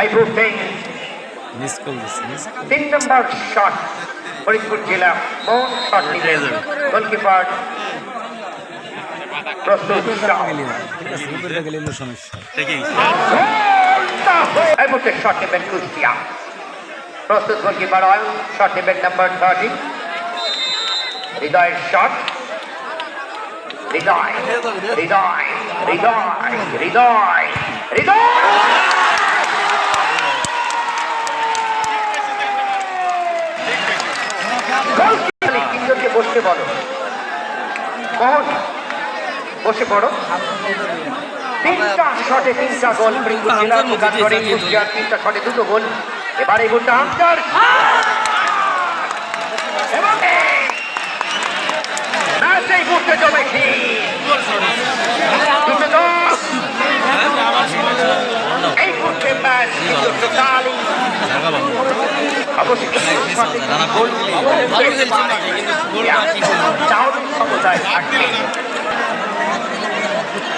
এই মুহূর্তে miss call দিচ্ছে মিস তিন নম্বর শট ফরিদপুর জেলা মন শট নিলেন? গোলকিপার প্রস্তুত চাও গেলে ঠিক আছে উপরে গেলে এলো সমস্যা। এই মুহূর্তে শট নেবেন কুষ্টিয়া প্রস্তুত গোলকিপার অয়ন শট নেবেন নাম্বার থার্টি হৃদয়ের শট হৃদয় হৃদয় হৃদয় হৃদয় হৃদয় গোলকিপার তিনজনকে বসতে বলো। মোহন বসে পড়ো। তিনটা শটে তিনটা গোল। তিনটা শটে দুটো গোল। এবারে গোলটা আমজার এবং ম্যাচেই মুহূর্তে জমেছি দুটো দশ এই মুহূর্তে ম্যাচ কিন্তু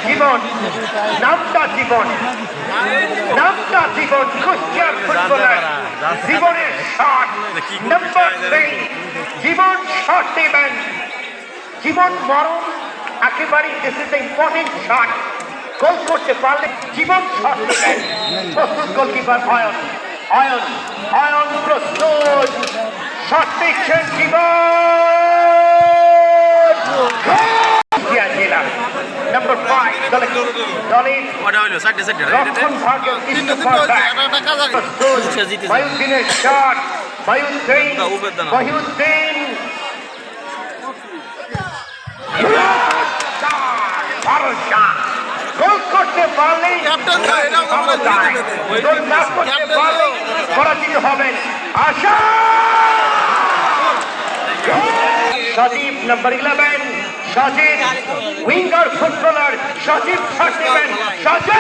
জীবন নামটা জীবন নামটা জীবন কুষ্টিয়ার ফুটবলার জীবনের শট নাম্বার জীবন শট নেবেন জীবন মরণ একেবারে this is important shot goal করতে পারলে জীবন শট নেবেন প্রস্তুত গোলকিপার অয়ন অয়ন অয়ন প্রস্তুত সঠিক নম্বর ফাইভ দলে দলে রক্ষণ ভাগ্য কৃষ্ণ বায়ুদ্দিনের শট বায়ুদ্দিন পারলে আশা Sajib number eleven Sajib winger footballer Sajib shot Sajib